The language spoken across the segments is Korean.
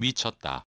미쳤다.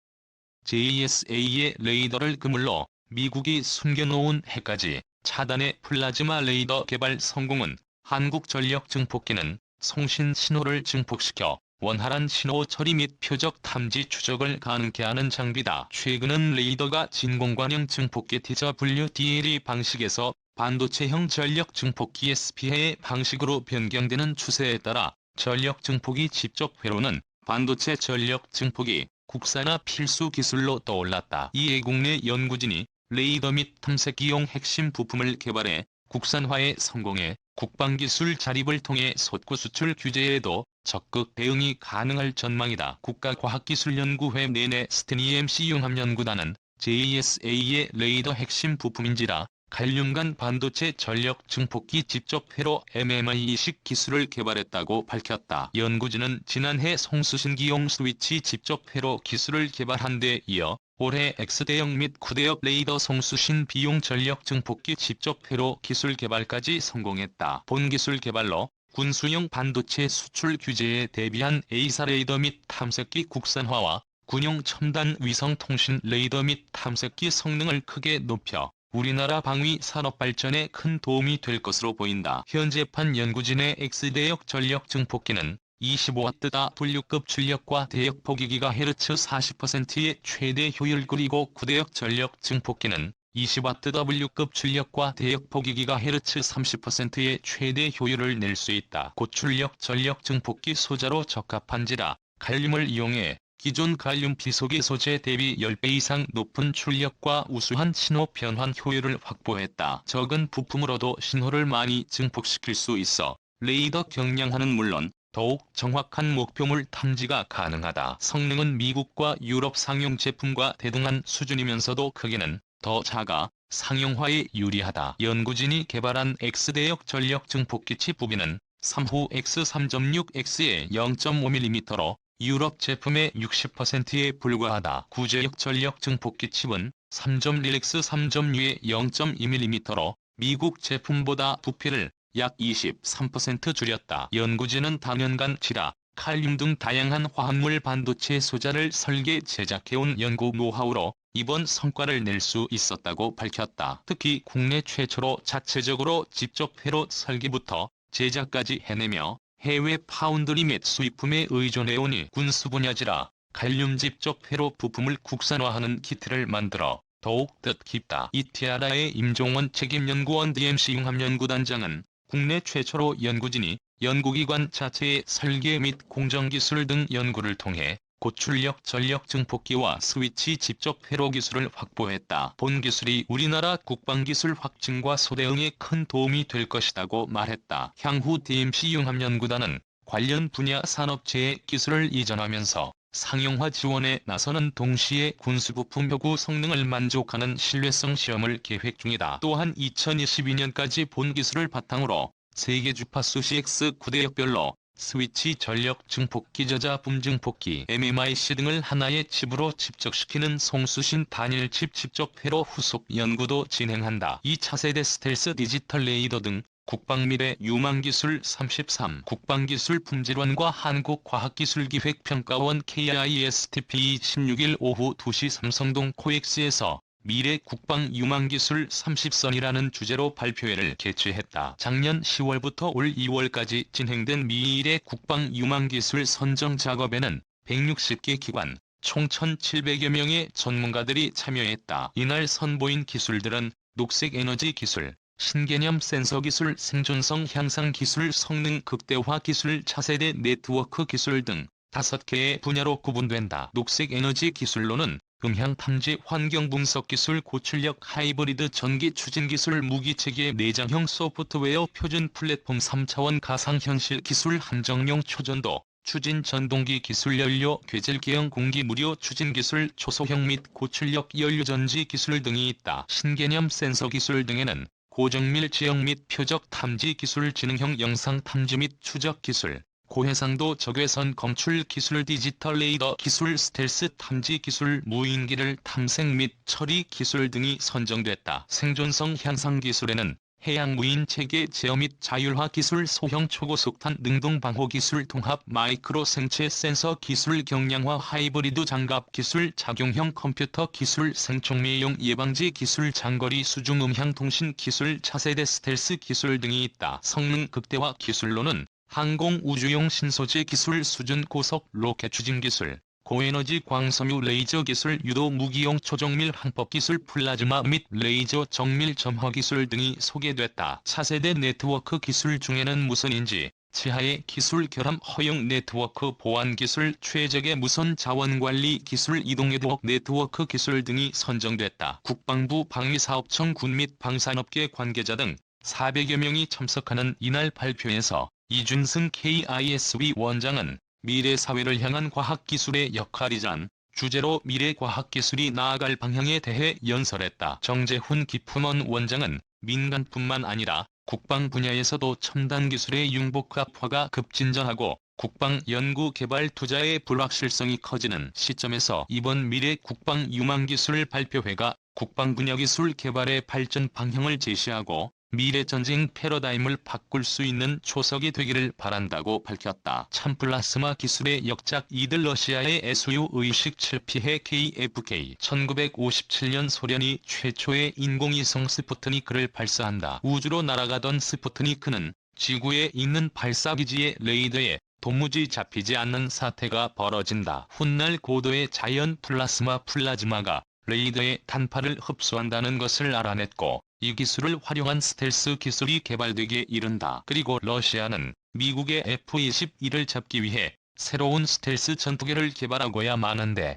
JSA의 레이더를 그물로 미국이 숨겨놓은 해까지 차단의 플라즈마 레이더 개발 성공은 한국 전력 증폭기는 송신 신호를 증폭시켜 원활한 신호 처리 및 표적 탐지 추적을 가능케 하는 장비다. 최근은 레이더가 진공관형 증폭기 티저 WDLE 방식에서 반도체형 전력 증폭기 SPA 방식으로 변경되는 추세에 따라 전력 증폭이 직접 회로는 반도체 전력 증폭이 국산화 필수 기술로 떠올랐다. 이에 국내 연구진이 레이더 및 탐색기용 핵심 부품을 개발해 국산화에 성공해 국방기술 자립을 통해 솟구 수출 규제에도 적극 대응이 가능할 전망이다. 국가과학기술연구회 내내 스테니 MC 융합연구단은 JSA의 레이더 핵심 부품인지라 갈륨간 반도체 전력 증폭기 직접 회로 MMI-식 기술을 개발했다고 밝혔다. 연구진은 지난해 송수신기용 스위치 직접 회로 기술을 개발한 데 이어 올해 X대역 및 구대역 레이더 송수신 비용 전력 증폭기 직접 회로 기술 개발까지 성공했다. 본 기술 개발로 군수용 반도체 수출 규제에 대비한 A사 레이더 및 탐색기 국산화와 군용 첨단 위성 통신 레이더 및 탐색기 성능을 크게 높여 우리나라 방위 산업 발전에 큰 도움이 될 것으로 보인다. 현재 판 연구진의 X대역 전력 증폭기는 25W다 W급 출력과 대역 포기기가 헤르츠 40%의 최대 효율 그리고 9대역 전력 증폭기는 20W W급 출력과 대역 포기기가 헤르츠 30%의 최대 효율을 낼 수 있다. 고출력 전력 증폭기 소자로 적합한지라 갈륨을 이용해 기존 갈륨 비속이 소재 대비 10배 이상 높은 출력과 우수한 신호 변환 효율을 확보했다. 적은 부품으로도 신호를 많이 증폭시킬 수 있어 레이더 경량화는 물론 더욱 정확한 목표물 탐지가 가능하다. 성능은 미국과 유럽 상용 제품과 대등한 수준이면서도 크기는 더 작아 상용화에 유리하다. 연구진이 개발한 X대역 전력 증폭기 칩 부비는 3호 X3.6X의 0.5mm로 유럽 제품의 60%에 불과하다. 구제역 전력 증폭기 칩은 3.1X 3.6의 0.2mm로 미국 제품보다 부피를 약 23% 줄였다. 연구진은 단연간 지라, 칼륨 등 다양한 화합물 반도체 소자를 설계 제작해온 연구 노하우로 이번 성과를 낼 수 있었다고 밝혔다. 특히 국내 최초로 자체적으로 직접 회로 설계부터 제작까지 해내며 해외 파운드리 및 수입품에 의존해오니 군수 분야지라 갈륨 직접 회로 부품을 국산화하는 키트를 만들어 더욱 뜻깊다. 이티아라의 임종원 책임연구원 DMC 융합연구단장은 국내 최초로 연구진이 연구기관 자체의 설계 및 공정기술 등 연구를 통해 고출력 전력 증폭기와 스위치 직접 회로 기술을 확보했다. 본 기술이 우리나라 국방기술 확증과 소대응에 큰 도움이 될 것이라고 말했다. 향후 DMC 융합연구단은 관련 분야 산업체에 기술을 이전하면서 상용화 지원에 나서는 동시에 군수부품 효구 성능을 만족하는 신뢰성 시험을 계획 중이다. 또한 2022년까지 본 기술을 바탕으로 세계 주파수 CX 9대역별로 스위치 전력 증폭기 저자 붐 증폭기 MMIC 등을 하나의 칩으로 집적시키는 송수신 단일 칩 직접 회로 후속 연구도 진행한다. 2차 세대 스텔스 디지털 레이더 등 국방미래 유망기술 33 국방기술 품질원과 한국과학기술기획평가원 KISTP 16일 오후 2시 삼성동 코엑스에서 미래 국방 유망기술 30선이라는 주제로 발표회를 개최했다. 작년 10월부터 올 2월까지 진행된 미래 국방 유망기술 선정 작업에는 160개 기관, 총 1,700여 명의 전문가들이 참여했다. 이날 선보인 기술들은 녹색 에너지 기술, 신개념 센서 기술, 생존성 향상 기술, 성능 극대화 기술, 차세대 네트워크 기술 등 5개의 분야로 구분된다. 녹색 에너지 기술로는 음향 탐지 환경 분석 기술 고출력 하이브리드 전기 추진 기술 무기체계 내장형 소프트웨어 표준 플랫폼 3차원 가상현실 기술 한정용 초전도 추진 전동기 기술 연료 괴질 계형 공기 무료 추진 기술 초소형 및 고출력 연료 전지 기술 등이 있다. 신개념 센서 기술 등에는 고정밀 지형 및 표적 탐지 기술 지능형 영상 탐지 및 추적 기술 고해상도 적외선 검출 기술 디지털 레이더 기술 스텔스 탐지 기술 무인기를 탐색 및 처리 기술 등이 선정됐다. 생존성 향상 기술에는 해양 무인 체계 제어 및 자율화 기술 소형 초고속탄 능동 방호 기술 통합 마이크로 생체 센서 기술 경량화 하이브리드 장갑 기술 작용형 컴퓨터 기술 생총매용 예방지 기술 장거리 수중 음향 통신 기술 차세대 스텔스 기술 등이 있다. 성능 극대화 기술로는 항공 우주용 신소재 기술 수준 고속 로켓 추진 기술 고에너지 광섬유 레이저 기술 유도 무기용 초정밀 항법 기술 플라즈마 및 레이저 정밀 점화 기술 등이 소개됐다. 차세대 네트워크 기술 중에는 무선인지 지하의 기술 결함 허용 네트워크 보안 기술 최적의 무선 자원 관리 기술 이동 네트워크 기술 등이 선정됐다. 국방부 방위사업청 군 및 방산업계 관계자 등 400여 명이 참석하는 이날 발표에서 이준승 KISB 원장은 미래 사회를 향한 과학기술의 역할이란 주제로 미래 과학기술이 나아갈 방향에 대해 연설했다. 정재훈 기품원 원장은 민간뿐만 아니라 국방 분야에서도 첨단 기술의 융복합화가 급진전하고 국방 연구 개발 투자의 불확실성이 커지는 시점에서 이번 미래 국방 유망기술 발표회가 국방 분야 기술 개발의 발전 방향을 제시하고 미래 전쟁 패러다임을 바꿀 수 있는 초석이 되기를 바란다고 밝혔다. 참플라스마 기술의 역작 이들 러시아의 SU 의식 7피해 KFK 1957년 소련이 최초의 인공위성 스푸트니크를 발사한다. 우주로 날아가던 스푸트니크는 지구에 있는 발사기지의 레이더에 도무지 잡히지 않는 사태가 벌어진다. 훗날 고도의 자연 플라스마 플라즈마가 레이더의 단파를 흡수한다는 것을 알아냈고 이 기술을 활용한 스텔스 기술이 개발되기에 이른다. 그리고 러시아는 미국의 F-21을 잡기 위해 새로운 스텔스 전투기를 개발하고야 마는데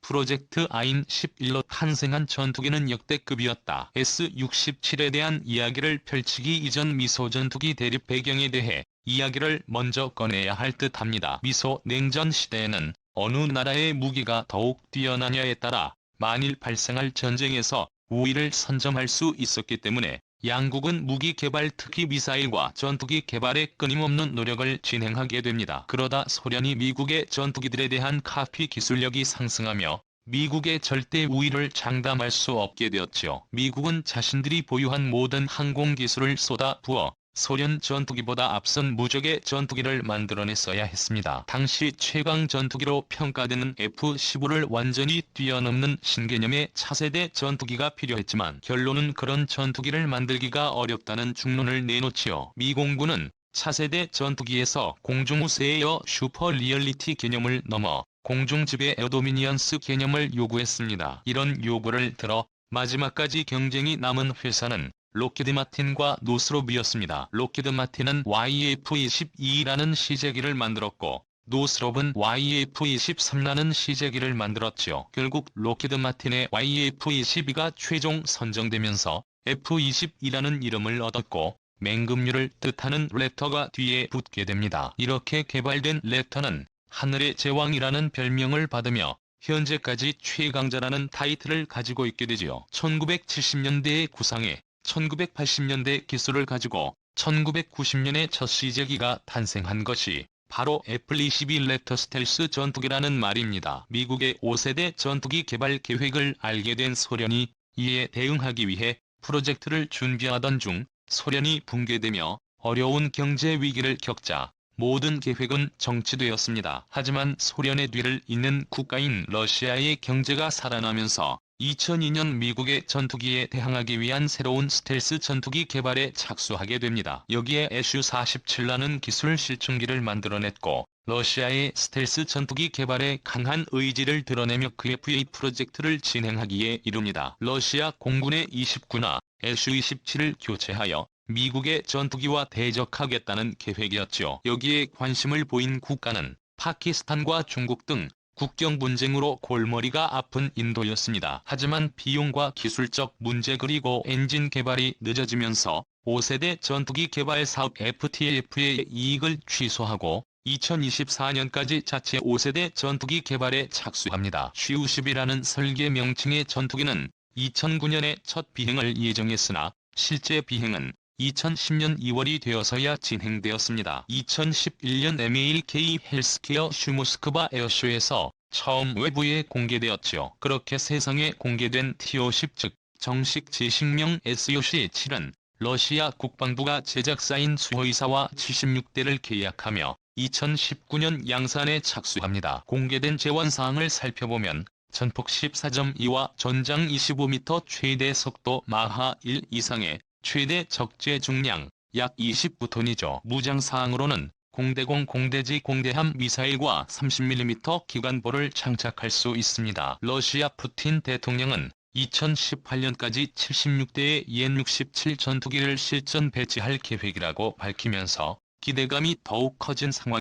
프로젝트 아인 11로 탄생한 전투기는 역대급이었다. S-67에 대한 이야기를 펼치기 이전 미소 전투기 대립 배경에 대해 이야기를 먼저 꺼내야 할 듯합니다. 미소 냉전 시대에는 어느 나라의 무기가 더욱 뛰어나냐에 따라 만일 발생할 전쟁에서 우위를 선점할 수 있었기 때문에 양국은 무기 개발 특히 미사일과 전투기 개발에 끊임없는 노력을 진행하게 됩니다. 그러다 소련이 미국의 전투기들에 대한 카피 기술력이 상승하며 미국의 절대 우위를 장담할 수 없게 되었지요. 미국은 자신들이 보유한 모든 항공 기술을 쏟아 부어 소련 전투기보다 앞선 무적의 전투기를 만들어냈어야 했습니다. 당시 최강 전투기로 평가되는 F-15를 완전히 뛰어넘는 신개념의 차세대 전투기가 필요했지만 결론은 그런 전투기를 만들기가 어렵다는 중론을 내놓지요. 미 공군은 차세대 전투기에서 공중우세에어 슈퍼 리얼리티 개념을 넘어 공중지배 에어도미니언스 개념을 요구했습니다. 이런 요구를 들어 마지막까지 경쟁이 남은 회사는 로키드 마틴과 노스롭이었습니다. 로키드 마틴은 YF-22라는 시제기를 만들었고 노스롭은 YF-23라는 시제기를 만들었지요. 결국 로키드 마틴의 YF-22가 최종 선정되면서 F-22라는 이름을 얻었고 맹금류를 뜻하는 랩터가 뒤에 붙게 됩니다. 이렇게 개발된 랩터는 하늘의 제왕이라는 별명을 받으며 현재까지 최강자라는 타이틀을 가지고 있게 되지요. 1970년대의 구상에 1980년대 기술을 가지고 1990년에 첫 시제기가 탄생한 것이 바로 애플22 랩터 스텔스 전투기라는 말입니다. 미국의 5세대 전투기 개발 계획을 알게 된 소련이 이에 대응하기 위해 프로젝트를 준비하던 중 소련이 붕괴되며 어려운 경제 위기를 겪자 모든 계획은 정치되었습니다. 하지만 소련의 뒤를 잇는 국가인 러시아의 경제가 살아나면서 2002년 미국의 전투기에 대항하기 위한 새로운 스텔스 전투기 개발에 착수하게 됩니다. 여기에 SU-47라는 기술 실증기를 만들어냈고 러시아의 스텔스 전투기 개발에 강한 의지를 드러내며 그 FA 프로젝트를 진행하기에 이릅니다. 러시아 공군의 29나 SU-27을 교체하여 미국의 전투기와 대적하겠다는 계획이었죠. 여기에 관심을 보인 국가는 파키스탄과 중국 등 국경 분쟁으로 골머리가 아픈 인도였습니다. 하지만 비용과 기술적 문제 그리고 엔진 개발이 늦어지면서 5세대 전투기 개발 사업 FTF의 이익을 취소하고 2024년까지 자체 5세대 전투기 개발에 착수합니다. 쉬우십이라는 설계 명칭의 전투기는 2009년에 첫 비행을 예정했으나 실제 비행은 2010년 2월이 되어서야 진행되었습니다. 2011년 MALK 헬스케어 슈모스크바 에어쇼에서 처음 외부에 공개되었죠. 그렇게 세상에 공개된 T-50 즉 정식 제식명 SOC-7은 러시아 국방부가 제작사인 수호이사와 76대를 계약하며 2019년 양산에 착수합니다. 공개된 재원사항을 살펴보면 전폭 14.2와 전장 25m 최대 속도 마하 1 이상의 최대 적재 중량 약 29톤이죠. 무장 사항으로는 공대공 공대지 공대함 미사일과 30mm 기관보를 장착할 수 있습니다. 러시아 푸틴 대통령은 2018년까지 76대의 옌67 전투기를 실전 배치할 계획이라고 밝히면서 기대감이 더욱 커진 상황